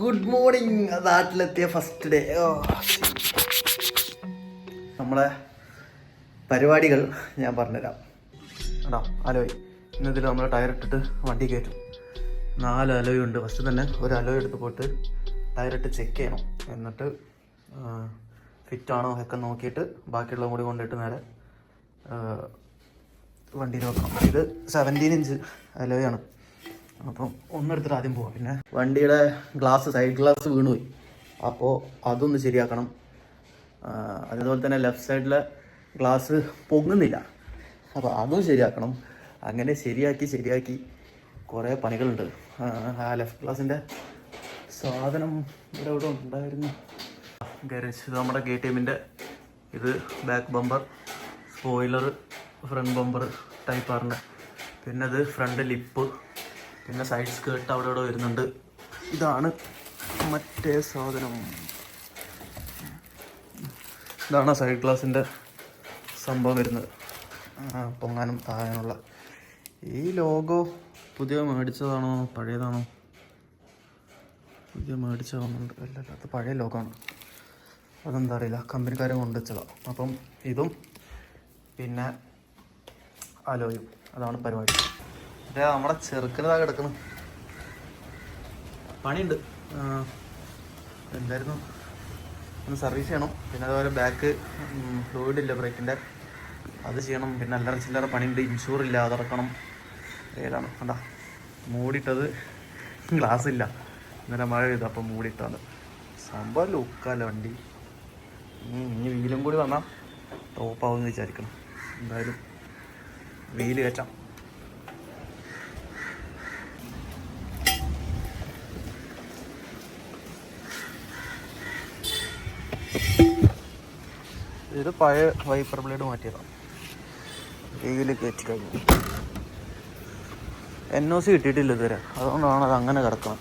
Good morning നാട്ടിലെത്തിയ first day നമ്മളെ പരിപാടികൾ ഞാൻ പറഞ്ഞുതരാം. എടാ അലോയ് ഇന്നതിൽ നമ്മൾ ടയർ ഇട്ടിട്ട് വണ്ടി കയറ്റും. നാല് അലോയ് ഉണ്ട്. ഫസ്റ്റ് തന്നെ ഒരു അലോയ് എടുത്ത് പോയിട്ട് ടയർ ഇട്ട് ചെക്ക് ചെയ്യണം. എന്നിട്ട് ഫിറ്റ് ആണോ ഒക്കെ നോക്കിയിട്ട് ബാക്കിയുള്ളതും കൂടി കൊണ്ടിട്ട് നേരെ വണ്ടി വെക്കണം. ഇത് സെവന്റീൻ ഇഞ്ച് അലോയാണ് അപ്പം ഒന്നെടുത്തിട്ട് ആദ്യം പോവാം. പിന്നെ വണ്ടിയുടെ ഗ്ലാസ് സൈഡ് ഗ്ലാസ് വീണുപോയി. അപ്പോൾ അതൊന്ന് ശരിയാക്കണം. അതേപോലെ തന്നെ ലെഫ്റ്റ് സൈഡിലെ ഗ്ലാസ് പൊങ്ങുന്നില്ല. അപ്പോൾ അതും ശരിയാക്കണം. അങ്ങനെ ശരിയാക്കി ശരിയാക്കി കുറേ പണികളുണ്ട്. ആ, ലെഫ്റ്റ് ഗ്ലാസിന്റെ സാധനം ഇവിടെ ഇവിടെ ഉണ്ടായിരുന്നു. ഗരേജ് നമ്മുടെ കെ ടി എമ്മിന്റെ ഇത് back bumper spoiler front bumper type ആറിന്റെ പിന്നെ അത് ഫ്രണ്ട് ലിപ്പ് പിന്നെ സൈഡ് സ്കേർട്ട് അവിടെ ഇവിടെ വരുന്നുണ്ട്. ഇതാണ് മറ്റേ സാധനം. ഇതാണ് സൈഡ് ഗ്ലാസിന്റെ സംഭവം വരുന്നത്. പൊങ്ങാനും താങ്ങാനുള്ള. ഈ ലോഗോ പുതിയ മേടിച്ചതാണോ? പഴയതാണോ? പുതിയ മേടിച്ചതാണുണ്ട് അല്ല അല്ല അത് പഴയ ലോഗാണ് അതെന്താ അറിയില്ല. കമ്പനിക്കാരെ കൊണ്ടുവച്ചതാണ് അപ്പം ഇതും പിന്നെ അലോയും. അതാണ് പരിപാടി. നമ്മുടെ ചെറുക്കനതാ കിടക്കുന്നു പണിയുണ്ട്. എന്തായിരുന്നു? ഒന്ന് സർവീസ് ചെയ്യണം. പിന്നെ അതുപോലെ ബാക്ക് ഫ്ലൂയിഡ് ഇല്ല ബ്രേക്കിന്റെ അത് ചെയ്യണം. പിന്നെ അല്ലറ ചില്ലറ പണിയുണ്ട്. ഇൻഷൂർ ഇല്ല അതിറക്കണം ഏതാണ്? കണ്ട? മൂടിയിട്ടത് ഗ്ലാസ് ഇല്ല. ഇന്നലെ മഴ പെയ്തു അപ്പം മൂടിയിട്ടാണ് സംഭവം ലുക്കല്ല വണ്ടി? ഇനി വീലും കൂടി വന്നാൽ ടോപ്പാവുമെന്ന് വിചാരിക്കണം. എന്തായാലും വീൽ കയറ്റാം. ഇത് പഴയ വൈപ്പർ ബ്ലേഡ് മാറ്റിയതാണ് കയറ്റി കഴിഞ്ഞു. എൻ ഒ സി കിട്ടിയിട്ടില്ല ഇതുവരെ. അതുകൊണ്ടാണ് അത് അങ്ങനെ കിടക്കണം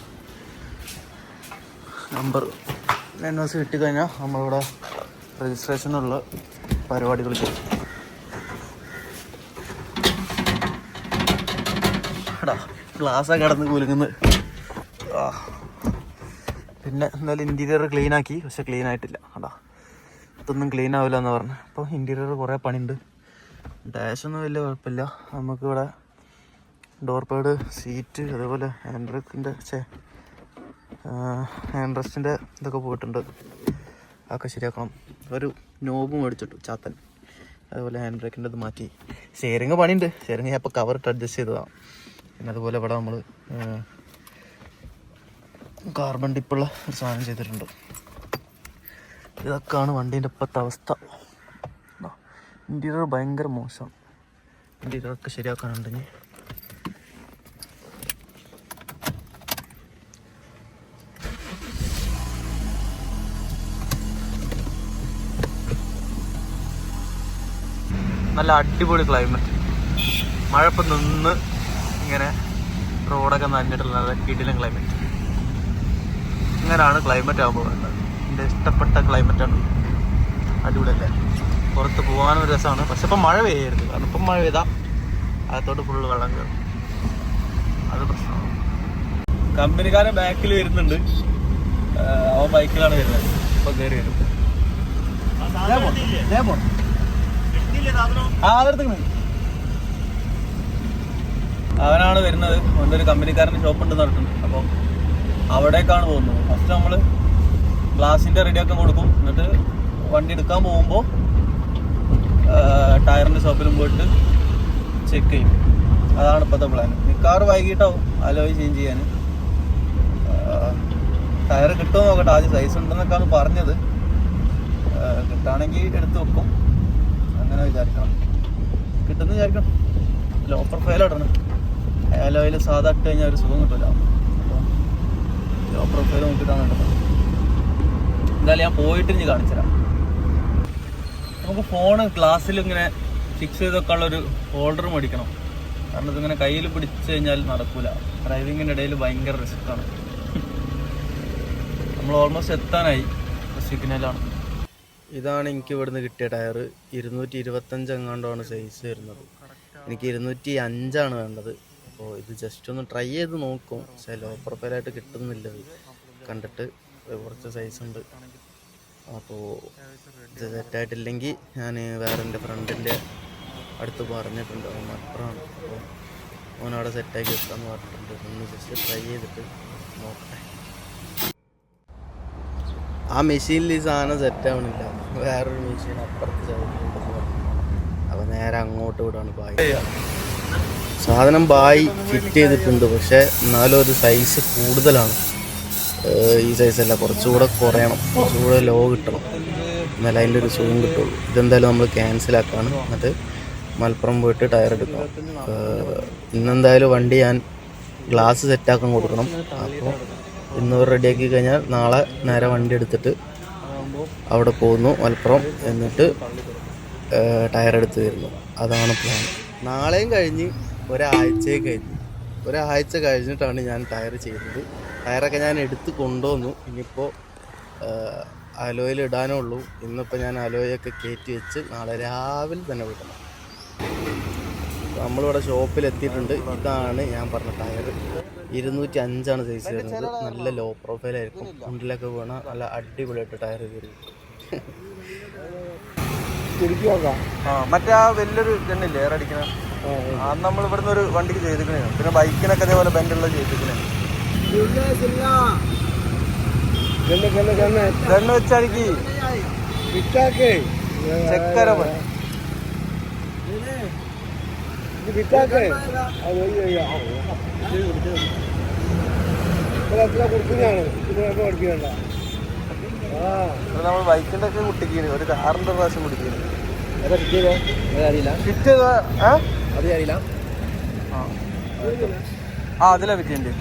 നമ്പർ എൻ ഒ സി കിട്ടിക്കഴിഞ്ഞാൽ നമ്മളിവിടെ രജിസ്ട്രേഷനുള്ള പരിപാടികൾ ചെയ്യും. എടാ ഗ്ലാസ്സൊക്കെ കിടന്ന് കുലുങ്ങുന്നത് പിന്നെ എന്തായാലും ഇന്റീരിയർ ക്ലീൻ ആക്കി പക്ഷെ ക്ലീൻ ആയിട്ടില്ല. അടാ ഇതൊന്നും ക്ലീൻ ആവില്ല എന്ന് പറഞ്ഞു അപ്പോൾ ഇന്റീരിയർ കുറേ പണിയുണ്ട് ഡാഷൊന്നും വലിയ കുഴപ്പമില്ല നമുക്കിവിടെ ഡോർ പാഡ് സീറ്റ് അതേപോലെ ഹാൻഡ്‌ബ്രേക്കിന്റെ ചേ ഹാൻഡ്രസ്റ്റിന്റെ ഇതൊക്കെ പോയിട്ടുണ്ട്. അതൊക്കെ ശരിയാക്കണം. ഒരു നോബ് മേടിച്ചിട്ടു ചാത്തൻ. അതുപോലെ ഹാൻഡ് ബ്രേക്കിന്റെ ഇത് മാറ്റി. ഷെയറിങ് പണിയുണ്ട് ഷെയറിങ് ഞാൻ ഇപ്പോൾ കവർ ഇട്ട് അഡ്ജസ്റ്റ് ചെയ്തതാണ് പിന്നെ അതുപോലെ ഇവിടെ നമ്മൾ കാർബൺ ഡിപ്പുള്ള ഒരു സാധനം ചെയ്തിട്ടുണ്ട്. ഇതൊക്കെയാണ് വണ്ടീന്റെ ഇപ്പോഴത്തെ അവസ്ഥ. ഇന്റീരിയർ ഭയങ്കര മോശം. ഇന്റീരിയർ ഒക്കെ ശരിയാക്കാനുണ്ട് ഇനി നല്ല അടിപൊളി ക്ലൈമറ്റ് മഴ ഇപ്പം നിന്ന് ഇങ്ങനെ റോഡൊക്കെ നനഞ്ഞിട്ടുള്ള നല്ല കിടിലം ക്ലൈമറ്റ് ഇങ്ങനെയാണ് ക്ലൈമറ്റ് ആകുമ്പോൾ വേണ്ടത്. എന്റെ ഇഷ്ടപ്പെട്ട ക്ലൈമറ്റാണ് അടിപൊളിയല്ലേ? പുറത്ത് പോകാനും രസമാണ്. പക്ഷെ ഇപ്പം മഴ പെയ്യരുത്. കാരണം ഇപ്പം മഴ പെയ്താൽ അകത്തോട്ട് ഫുള്ള് വെള്ളം കയറും അത് പ്രശ്നമാണ്. കമ്പനിക്കാരൻ ബാക്കിൽ വരുന്നുണ്ട്. അവൻ ബൈക്കിലാണ് വരുന്നത്. ഇപ്പം കയറി വരും. അവനാണ് വരുന്നത്. ഒരു കമ്പനിക്കാരന്റെ ഷോപ്പ് ഉണ്ട് നടത്തുന്നത് അപ്പോൾ അവിടേക്കാണ് പോകുന്നത്. ഫസ്റ്റ് നമ്മൾ ഗ്ലാസിന്റെ റെഡിയാക്കാൻ കൊടുക്കും. എന്നിട്ട് വണ്ടി എടുക്കാൻ പോകുമ്പോൾ ടയറിന്റെ ഷോപ്പിലും പോയിട്ട് ചെക്ക് ചെയ്യും. അതാണ് ഇപ്പോഴത്തെ പ്ലാൻ മിക്കവാറും വൈകിട്ടോ അലോയ് ചേഞ്ച് ചെയ്യാൻ ടയർ കിട്ടുമോ നോക്കട്ടെ. ആദ്യം സൈസ് ഉണ്ടെന്നൊക്കെയാണ് പറഞ്ഞത്. കിട്ടുകയാണെങ്കിൽ എടുത്ത് വെക്കും. അങ്ങനെ വിചാരിക്കണം. കിട്ടുന്നു വിചാരിക്കണം. ലോ പ്രൊഫൈൽ ഇടണം അലോയിൽ സാധാ ഇട്ട് കഴിഞ്ഞാൽ ഒരു സുഖം കിട്ടില്ല അപ്പോൾ ലോ പ്രൊഫൈൽ നോക്കിയിട്ടാണ് ഇടുന്നത് എന്തായാലും ഞാൻ പോയിട്ട് ഇനി കാണിച്ചുതരാം നമുക്ക് ഫോണ് ഗ്ലാസ്സിൽ ഇങ്ങനെ ഫിക്സ് ചെയ്ത് വെക്കാനുള്ള ഒരു ഹോൾഡർ മേടിക്കണം. കാരണം ഇതിങ്ങനെ കയ്യിൽ പിടിച്ചു കഴിഞ്ഞാൽ നടക്കൂല. ഡ്രൈവിങ്ങിന്റെ ഇടയിൽ ഭയങ്കര റിസ്ക്കാണ് നമ്മൾ ഓൾമോസ്റ്റ് എത്താനായി. സിഗ്നലാണ്. ഇതാണ് എനിക്ക് ഇവിടുന്ന് കിട്ടിയ ടയർ ഇരുന്നൂറ്റി ഇരുപത്തഞ്ച് എങ്ങാണ്ടാണ് സൈസ് വരുന്നത്. എനിക്ക് ഇരുന്നൂറ്റി അഞ്ചാണ് വേണ്ടത്. അപ്പോൾ ഇത് ജസ്റ്റ് ഒന്ന് ട്രൈ ചെയ്ത് നോക്കും. പക്ഷേ ലോ പ്രൊഫൈലായിട്ട് കിട്ടുന്നില്ലത്. കണ്ടിട്ട് കുറച്ച് സൈസ് ഉണ്ട്. അപ്പോൾ ഇത് സെറ്റായിട്ടില്ലെങ്കിൽ ഞാൻ വേറെ എന്റെ ഫ്രണ്ടിന്റെ അടുത്ത് പറഞ്ഞിട്ടുണ്ട്. അവൻ മലപ്പുറമാണ് അപ്പോൾ അവനവിടെ സെറ്റാക്കി വെക്കാമെന്ന് പറഞ്ഞിട്ടുണ്ട്. ഒന്ന് ജസ്റ്റ് ട്രൈ ചെയ്തിട്ട് നോക്കട്ടെ. ആ മെഷീനിൽ ഈ സാധനം സെറ്റാവണില്ല വേറൊരു മെഷീൻ അപ്പുറത്ത് ചവിട്ടിട്ടുണ്ടെന്ന് അപ്പോൾ നേരെ അങ്ങോട്ട് വിടാണ്. ബായി. സാധനം ബായി ഫിറ്റ് ചെയ്തിട്ടുണ്ട്. പക്ഷേ എന്നാലും ഒരു സൈസ് കൂടുതലാണ്. ഈ സൈസല്ല കുറച്ചുകൂടെ കുറയണം. കുറച്ചുകൂടെ ലോ കിട്ടണം. എന്നാലും അതിന്റെ ഒരു സുഖം കിട്ടുള്ളൂ. ഇതെന്തായാലും നമ്മൾ ക്യാൻസൽ ആക്കാണ്. എന്നിട്ട് മലപ്പുറം പോയിട്ട് ടയർ എടുക്കണം. ഇന്നെന്തായാലും വണ്ടി ഞാൻ ഗ്ലാസ് സെറ്റാക്കാൻ കൊടുക്കണം. അപ്പോൾ ഇന്ന് റെഡിയാക്കി കഴിഞ്ഞാൽ നാളെ നേരെ വണ്ടി എടുത്തിട്ട് അവിടെ പോകുന്നു മലപ്പുറം എന്നിട്ട് ടയർ എടുത്ത് തരുന്നു അതാണ് പ്ലാൻ നാളെയും കഴിഞ്ഞ് ഒരാഴ്ചയും കഴിഞ്ഞ്. ഒരാഴ്ച കഴിഞ്ഞിട്ടാണ് ഞാൻ ടയർ ചെയ്യുന്നത് ടയറൊക്കെ ഞാൻ എടുത്ത് കൊണ്ടുവന്നു. ഇനിയിപ്പോൾ അലോയിൽ ഇടാനേ ഉള്ളൂ. ഇന്നിപ്പോൾ ഞാൻ അലോയൊക്കെ കയറ്റി വെച്ച് നാളെ രാവിലെ തന്നെ വിടണം. നമ്മളിവിടെ ഷോപ്പിൽ എത്തിയിട്ടുണ്ട്. ഇതാണ് ഞാൻ പറഞ്ഞ ടയർ ഇരുന്നൂറ്റി അഞ്ചാണ് സൈസ് വരുന്നത്. നല്ല ലോ പ്രൊഫൈൽ ആയിരിക്കും. മുണ്ടിലൊക്കെ വീണ നല്ല അടിപൊളിയായിട്ട് ടയർ കയറി. ആ മറ്റേ ആ വലിയൊരു ഗണ്ണില്ലേ എയർ അടിക്കണ? അത് നമ്മൾ ഇവിടുന്ന് ഒരു വണ്ടിക്ക് ചെയ്തിക്കണേ പിന്നെ ബൈക്കിനൊക്കെ അതേപോലെ ബെൻഡുള്ള ചെയ്തിക്കണേ ഗണ്ണ് വെച്ചടിക്ക് ചെക്കര പോലെ. ഇത് നമ്മൾ ബൈക്കിന്റെ ഒക്കെ കുട്ടിക്ക് ഒരു കാറിന്റെ പ്രാവശ്യം കുടിക്കുന്നു അറിയില്ല. ആ. അതിലാ പറ്റിയുണ്ട്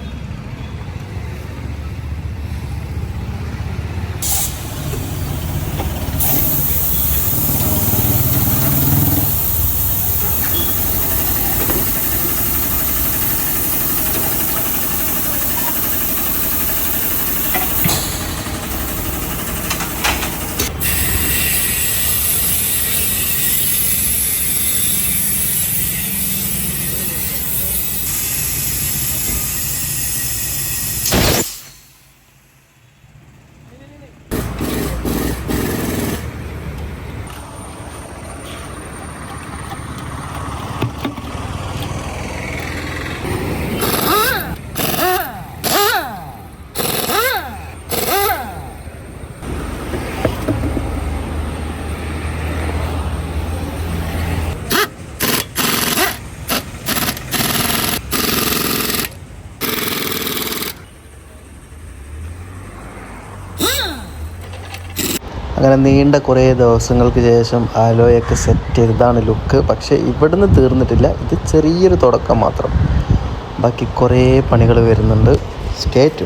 അങ്ങനെ നീണ്ട കുറേ ദിവസങ്ങൾക്ക് ശേഷം ആലോയൊക്കെ സെറ്റ് ചെയ്തതാണ് ലുക്ക്. പക്ഷേ ഇവിടുന്ന് തീർന്നിട്ടില്ല. ഇത് ചെറിയൊരു തുടക്കം മാത്രം. ബാക്കി കുറേ പണികൾ വരുന്നുണ്ട്. സ്റ്റേറ്റ്